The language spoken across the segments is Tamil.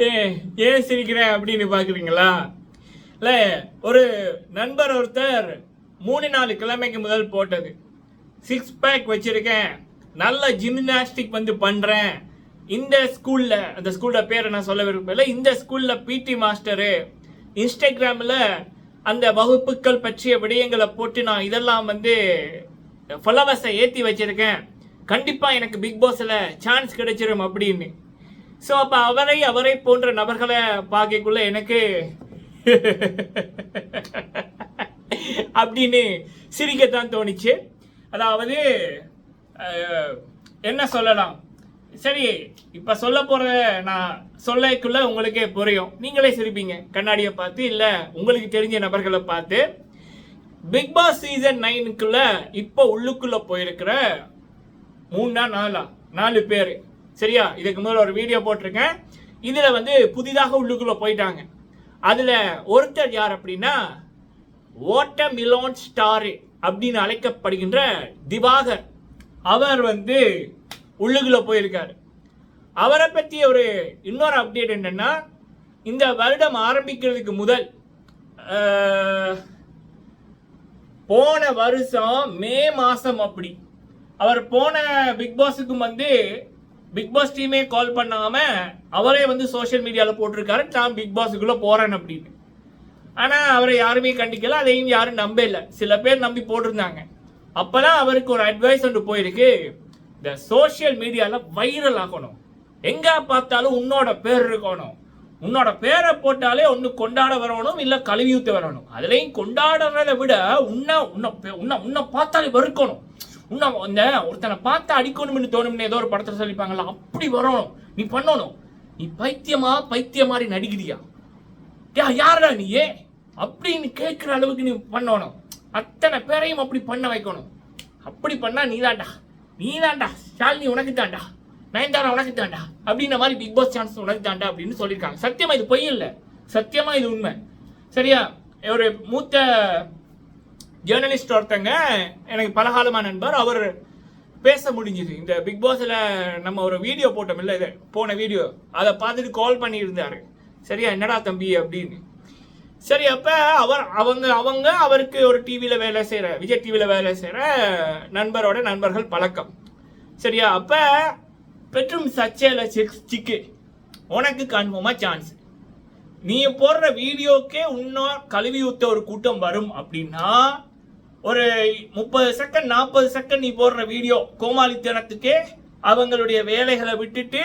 ஏ ஏன் சிரிக்கிறேன் அப்படின்னு பார்க்குறீங்களா? இல்லை ஒரு நண்பர் ஒருத்தர் மூணு நாலு கிழமைக்கு முதல் போட்டது. சிக்ஸ் பேக் வச்சிருக்கேன். நல்ல ஜிம்னாஸ்டிக் வந்து பண்ணுறேன் இந்த ஸ்கூலில் அந்த ஸ்கூலோட பேரை நான் சொல்ல விரும்பல. இந்த ஸ்கூலில் பிடி மாஸ்டரு இன்ஸ்டாகிராமில் அந்த வகுப்புகள் பற்றிய விடயங்களை போட்டு நான் இதெல்லாம் வந்து ஃபாலோவர்ஸை ஏற்றி வச்சிருக்கேன். கண்டிப்பாக எனக்கு பிக் பாஸில் சான்ஸ் கிடைச்சிரும் அப்படின்னு. ஸோ அப்போ அவரை அவரை போன்ற நபர்களை பார்க்கக்குள்ள எனக்கு அப்படின்னு சிரிக்கத்தான் தோணுச்சு. அதாவது என்ன சொல்லலாம்? சரி இப்போ சொல்ல போகிறத நான் சொல்லக்குள்ள உங்களுக்கே புரியும். நீங்களே சிரிப்பீங்க. கண்ணாடியை பார்த்து இல்லை உங்களுக்கு தெரிஞ்ச நபர்களை பார்த்து. பிக் பாஸ் சீசன் நைனுக்குள்ள இப்போ உள்ளுக்குள்ள போயிருக்கிற மூணா நாலா நாலு பேர். சரியா? இதுக்கு முதல்ல ஒரு வீடியோ போட்டிருக்கேன். இதில் வந்து புதிதாக உள்ளுக்குள்ள போயிட்டாங்க. அதில் ஒருத்தர் யார் அப்படின்னா ஓட்ட மிலோன் ஸ்டாரு அப்படின்னு அழைக்கப்படுகின்ற திவாகர். அவர் வந்து உள்ளுக்குள்ளே போயிருக்கார். அவரை பற்றி ஒரு இன்னொரு அப்டேட் என்னன்னா இந்த வருடம் ஆரம்பிக்கிறதுக்கு முதல் போன வருஷம் மே மாதம் அப்படி. அவர் போன பிக் பாஸுக்கும் வந்து பிக் பாஸ் டீமே கால் பண்ணாமல் அவரே வந்து சோஷியல் மீடியாவில் போட்டிருக்காரு. நான் பிக் பாஸுக்குள்ளே போகிறேன் அப்படின்னு. ஆனால் அவரை யாருமே கண்டிக்கல. அதையும் யாரும் நம்பல. சில பேர் நம்பி போட்டிருந்தாங்க. அப்பதான் அவருக்கு ஒரு அட்வைஸ் ஒன்று போயிருக்கு. இந்த சோஷியல் மீடியால வைரல் ஆகணும். எங்கே பார்த்தாலும் உன்னோட பேர் இருக்கணும். உன்னோட பேரை போட்டாலே ஒன்று கொண்டாட வரணும் இல்லை கழுவி ஊத்த வரணும். அதுலேயும் கொண்டாடுறதை விட உன்னை உன்னை உன்னை உன்னை பார்த்தாலே வெறுக்கணும். உன்னை அந்த ஒருத்தனை பார்த்து அடிக்கணும்னு தோணும்னு ஏதோ ஒரு படத்தில் சொல்லிப்பாங்களா அப்படி வரணும். நீ பண்ணணும். நீ பைத்தியமா பைத்தியம் மாதிரி நடிக்கிறியா? யா யாரா நீ ஏ அப்படின்னு கேட்குற அளவுக்கு நீ பண்ணணும். அத்தனை பேரையும் அப்படி பண்ண வைக்கணும். அப்படி பண்ணா நீதான்டா. நீ தாண்டா ஷாலினி உனக்கு தாண்டா நயன்தாரா உனக்கு தாண்டா அப்படின்ற மாதிரி பிக் பாஸ் சான்ஸ் உனக்கு தாண்டா அப்படின்னு சொல்லியிருக்காங்க. சத்தியமாக இது பொய் இல்லை. சத்தியமாக இது உண்மை. சரியா? ஒரு மூத்த ஜேர்னலிஸ்ட் ஒருத்தங்க எனக்கு பலகாலமான நண்பர் அவர் பேச முடிஞ்சுது. இந்த பிக் பாஸில் நம்ம ஒரு வீடியோ போட்டோம் இல்லை இது? போன வீடியோ அதை பார்த்துட்டு கால் பண்ணியிருந்தாரு. சரியா? என்னடா தம்பி அப்படின்னு. சரி அப்ப அவர் அவங்க அவங்க அவருக்கு ஒரு டிவியில வேலை செய்யற விஜய் டிவியில வேலை செய்யற நண்பரோட நண்பர்கள் பழக்கம். சரியா? அப்ப பெட்ரூம் சர்ச்சையில் சிக்கு. உனக்கு கன்ஃபார்மா சான்ஸ் நீ போடுற வீடியோக்கே இன்னும் கழுவி ஊத்த ஒரு கூட்டம் வரும் அப்படின்னா ஒரு முப்பது செகண்ட் நாற்பது செகண்ட் நீ போடுற வீடியோ கோமாளித்தனத்துக்கே அவங்களுடைய வேலைகளை விட்டுட்டு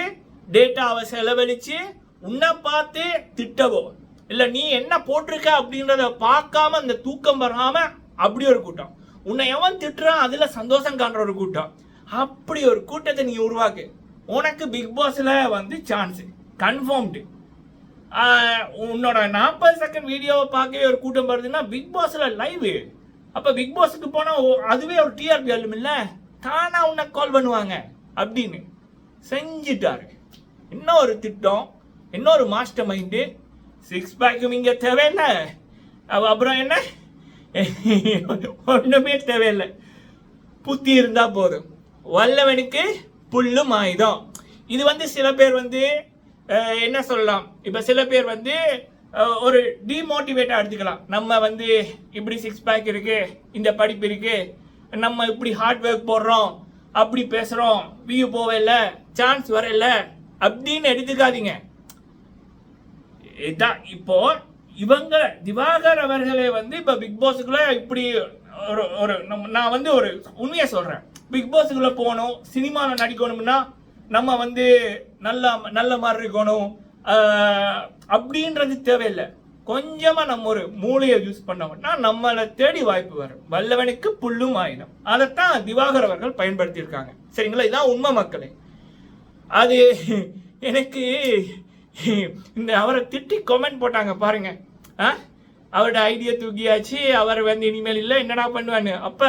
டேட்டாவை செலவழிச்சு உன்னை பார்த்து திட்டவோ இல்லை நீ என்ன போட்டிருக்க அப்படின்றத பார்க்காம அந்த தூக்கம் வராம அப்படி ஒரு கூட்டம். உன்னை எவன் திட்டுறான் அதில் சந்தோஷம் காண்ற ஒரு கூட்டம். அப்படி ஒரு கூட்டத்தை நீ உருவாக்கு. உனக்கு பிக் பாஸில் வந்து சான்ஸு கன்ஃபார்ம்டு உன்னோட நாற்பது செகண்ட் வீடியோவை பார்க்கவே ஒரு கூட்டம் வருதுன்னா பிக் பாஸில் லைவு அப்போ பிக் பாஸுக்கு போனால் ஓ- அதுவே ஒரு டிஆர்பி ஆளும் இல்லை? தானாக உன்னை கால் பண்ணுவாங்க. அப்படின்னு செஞ்சிட்டாரு. இன்னொரு திட்டம் இன்னொரு மாஸ்டர் மைண்டு சிக்ஸ் பேக்கும் இங்கே தேவை என்ன அப்புறம் என்ன? ஒன்றுமே தேவையில்லை. புத்தி இருந்தால் போதும். வல்லவனுக்கு புல்லும் ஆயுதம். இது வந்து சில பேர் வந்து என்ன சொல்லலாம்? இப்போ சில பேர் வந்து ஒரு டிமோட்டிவேட்டாக எடுத்துக்கலாம். நம்ம வந்து இப்படி சிக்ஸ் பேக் இருக்கு இந்த படிப்பு இருக்கு நம்ம இப்படி ஹார்ட் ஒர்க் போடுறோம் அப்படி பேசுகிறோம் வியூ போகல சான்ஸ் வரல அப்படின்னு எடுத்துக்காதீங்க. இதான் இப்போ இவங்க திவாகர் அவர்களே வந்து இப்ப பிக் பாஸுக்குள்ள இப்படி ஒரு ஒரு நம்ம நான் வந்து ஒரு உண்மையை சொல்றேன். பிக் பாஸுக்குள்ள போகணும் சினிமாவில் நடிக்கணும்னா நம்ம வந்து நல்ல நல்ல மாதிரி இருக்கணும். அப்படின்றது தேவையில்லை. கொஞ்சமா நம்ம ஒரு மூளையை யூஸ் பண்ணோம்னா நம்மளை தேடி வாய்ப்பு வரும். வல்லவனுக்கு புல்லும் ஆயுதம். அதைத்தான் திவாகர் அவர்கள் பயன்படுத்தியிருக்காங்க. சரிங்களா? இதான் உண்மை மக்களே. அது எனக்கு இந்த அவரை திட்டி கமெண்ட் போட்டாங்க பாருங்க. ஆ? அவரோட ஐடியா தூக்கியாச்சு அவர் வந்து இனிமேல் இல்லை என்னடா பண்ணுவான்னு. அப்ப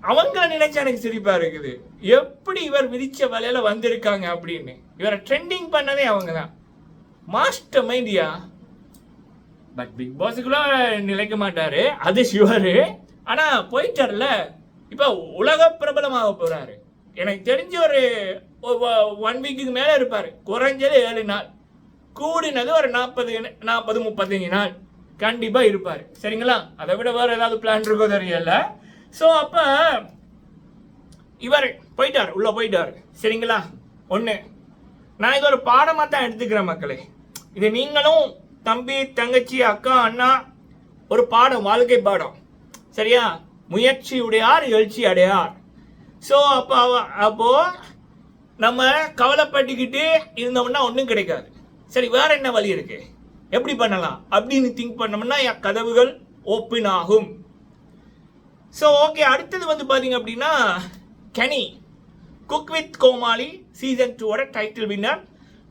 அவங்க நினைச்சா எனக்கு சிரிப்பா இருக்குது. எப்படி இவர் விதிச்ச வலையில வந்திருக்காங்க அப்படின்னு. இவரை ட்ரெண்டிங் பண்ணதே அவங்க தான் மாஸ்டர் மைண்டியா பட் பிக் பாஸுக்குள்ள நிலைக்க மாட்டாரு. அது ஷுவரு ஆனா போயிட்டார்ல இப்ப உலக பிரபலமாக போறாரு. எனக்கு தெரிஞ்ச ஒரு ஒன் வீக்குக்கு மேலே இருப்பார். குறைஞ்சது ஏழு நாள். கூடினது ஒரு நாற்பது நாற்பது முப்பத்தஞ்சு நாள். கண்டிப்பாக இருப்பார். சரிங்களா? அதை விட வேறு ஏதாவது பிளான் இருக்கோ தெரியல. ஸோ அப்போ இவர் போயிட்டார். உள்ளே போயிட்டார். சரிங்களா? ஒன்று நான் இது ஒரு பாடமாக தான் எடுத்துக்கிறேன் மக்களே. இது நீங்களும் தம்பி தங்கச்சி அக்கா அண்ணா ஒரு பாடம் வாழ்க்கை பாடம். சரியா? முயற்சி உடையார் எழுச்சி அடையார் ஸோ அப்போ அவ நம்ம கவலைப்பட்டுக்கிட்டு இருந்தோம்னா ஒன்றும் கிடைக்காது. சரி வேற என்ன வழி இருக்கு? எப்படி பண்ணலாம்? அப்படின்னு திங்க் பண்ணோம்னா என் கதவுகள் ஓப்பன் ஆகும். ஸோ ஓகே அடுத்தது வந்து பார்த்தீங்க அப்படின்னா Kani. Cook with Comali season டூவோட டைட்டில் வின்னர்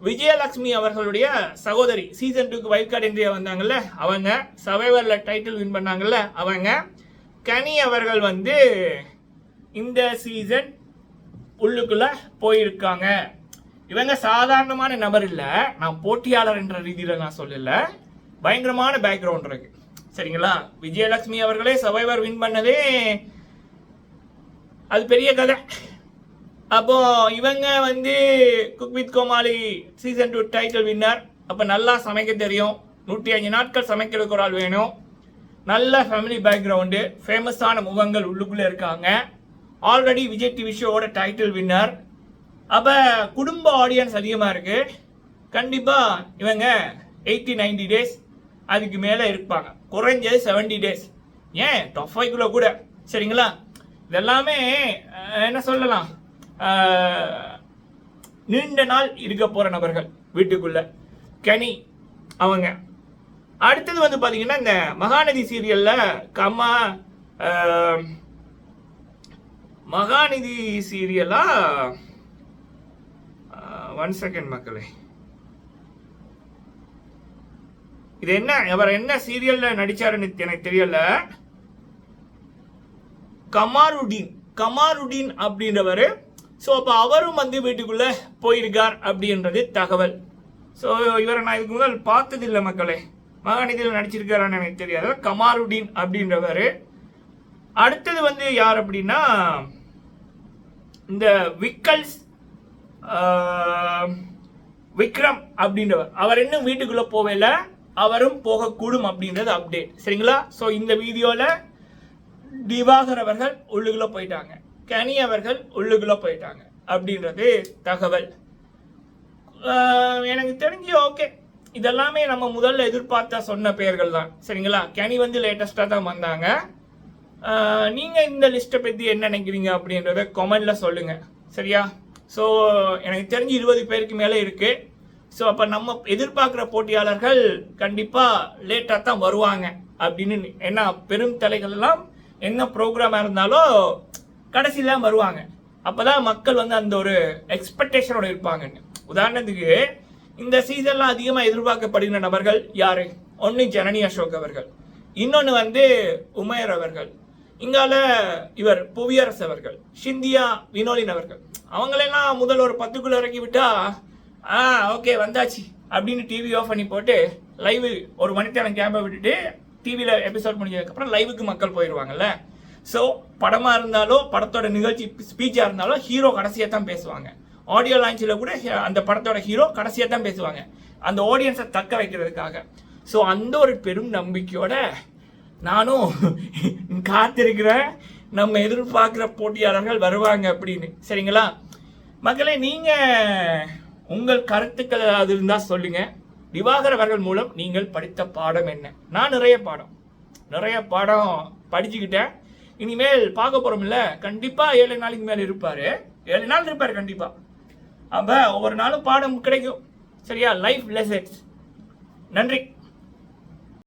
விஜயலட்சுமி அவர்களுடைய சகோதரி. சீசன் டூக்கு வைல்ட் கார்டு இந்தியா வந்தாங்கல்ல அவங்க. சவைவரில் டைட்டில் வின் பண்ணாங்கல்ல அவங்க. கனி அவர்கள் வந்து இந்த சீசன் உள்ளுக்குள்ள போயிருக்காங்க. இவங்க சாதாரணமான நபர் இல்லை. நான் போட்டியாளர் என்ற ரீதியில் நான் சொல்லல. பயங்கரமான பேக்ரவுண்ட் இருக்கு. சரிங்களா? விஜயலட்சுமி அவர்களே சர்வைவர் வின் பண்ணதே அது பெரிய கதை. அப்போ இவங்க வந்து cook with Comali season two title winner அப்போ நல்லா சமைக்க தெரியும். நூற்றி அஞ்சு நாட்கள் சமைக்கிறதுக்கு ஒரு ஆள் வேணும். நல்ல ஃபேமிலி பேக்ரவுண்டு ஃபேமஸான முகங்கள் உள்ளுக்குள்ளே இருக்காங்க. ஆல்ரெடி விஜய் டிவி ஷோவோட டைட்டில் வின்னர் அப்போ குடும்ப ஆடியன்ஸ் அதிகமாக இருக்குது கண்டிப்பாக இவங்க எயிட்டி நைன்டி டேஸ் அதுக்கு மேலே இருப்பாங்க. குறைஞ்சது செவன்டி டேஸ் ஏன்? டாப் கூட. சரிங்களா? இதெல்லாமே என்ன சொல்லலாம்? நீண்ட நாள் இருக்க போகிற நபர்கள் வீட்டுக்குள்ளே. கனி அவங்க. அடுத்தது வந்து பார்த்தீங்கன்னா இந்த மகாநதி சீரியலில் கம்மா மகாநிதி சீரியலா? ஒன் செகண்ட் மக்களே. இது என்ன? அவர் என்ன சீரியல்ல நடிச்சாருன்னு எனக்கு தெரியல. கமாருடீன். கமாருடீன் அப்படின்றவர். ஸோ அப்போ அவரும் வந்து வீட்டுக்குள்ள போயிருக்கார் அப்படின்றது தகவல். ஸோ இவரை நான் இதுக்கு முதல் பார்த்ததில்லை மக்களே. மகாநிதியில் நடிச்சிருக்காரான்னு எனக்கு தெரியாது. கமாருடீன் அப்படின்றவர். அடுத்தது வந்து யார் அப்படின்னா இந்த விக்கல்ஸ் விக்ரம் அப்படின்றவர். அவர் இன்னும் வீட்டுக்குள்ள போவேல அவரும் போகக்கூடும் அப்படின்றது அப்டேட் சரிங்களா? ஸோ இந்த வீடியோவில் திவாகர் அவர்கள் உள்ளுக்குள்ள போயிட்டாங்க. கனி அவர்கள் உள்ளுக்குள்ள போயிட்டாங்க அப்படின்றது தகவல். எனக்கு தெரிஞ்சு ஓகே இதெல்லாமே நம்ம முதல்ல எதிர்பார்த்தா சொன்ன பெயர்கள் தான் சரிங்களா? கனி வந்து லேட்டஸ்டாக தான் வந்தாங்க. நீங்கள் இந்த லிஸ்ட்டை பற்றி என்ன நினைக்கிறீங்க அப்படின்றத கமெண்டில் சொல்லுங்கள் சரியா? ஸோ எனக்கு தெரிஞ்சு இருபது பேருக்கு மேலே இருக்குது ஸோ அப்போ நம்ம எதிர்பார்க்குற போட்டியாளர்கள் கண்டிப்பாக லேட்டாக தான் வருவாங்க அப்படின்னு என்ன பெரும் தலைகள்லாம் எல்லாம் என்ன ப்ரோக்ராமாக இருந்தாலும் கடைசியில் தான் வருவாங்க. அப்பதான் மக்கள் வந்து அந்த ஒரு எக்ஸ்பெக்டேஷனோட இருப்பாங்கன்னு. உதாரணத்துக்கு இந்த சீசன்லாம் அதிகமாக எதிர்பார்க்கப்படுகிற நபர்கள் யார்? ஒன்று ஜனனி அசோக் அவர்கள். இன்னொன்று வந்து உமேர் அவர்கள். இங்கால இவர் புவியரசு அவர்கள் சிந்தியா வினோலின் அவர்கள். அவங்களெல்லாம் முதல் ஒரு பத்துக்குள்ள இறக்கி விட்டா ஆ ஓகே வந்தாச்சு அப்படின்னு டிவி ஆஃப் பண்ணி போட்டு லைவ் ஒரு மணித்தேரம் கேம்பை விட்டுட்டு டிவியில் எபிசோட் முடிஞ்சதுக்கப்புறம் லைவுக்கு மக்கள் போயிடுவாங்கல்ல ஸோ படமாக இருந்தாலும் படத்தோட நிகழ்ச்சி ஸ்பீச்சாக இருந்தாலும் ஹீரோ கடைசியாக தான் பேசுவாங்க ஆடியோ லான்ச்சில் கூட அந்த படத்தோட ஹீரோ கடைசியாக தான் பேசுவாங்க. அந்த ஆடியன்ஸை தக்க வைக்கிறதுக்காக. ஸோ அந்த ஒரு பெரும் நம்பிக்கையோட நானும் காத்திருக்கிறேன். நம்ம எதிர்பார்க்குற போட்டியாளர்கள் வருவாங்க அப்படின்னு. சரிங்களா? மக்களே நீங்கள் உங்கள் கருத்துக்கள் அது இருந்தால் சொல்லுங்கள் திவாகர் அவர்கள் மூலம் நீங்கள் படித்த பாடம் என்ன? நான் நிறைய பாடம். நிறைய பாடம் படிச்சுக்கிட்டேன். இனிமேல் பார்க்க போகிறோம்ல கண்டிப்பாக ஏழு நாளைக்கு மேலே இருப்பார். ஏழு நாள் இருப்பார் கண்டிப்பாக அப்போ ஒவ்வொரு நாளும் பாடம் கிடைக்கும். சரியா? லைஃப் லெசன்ஸ் நன்றி.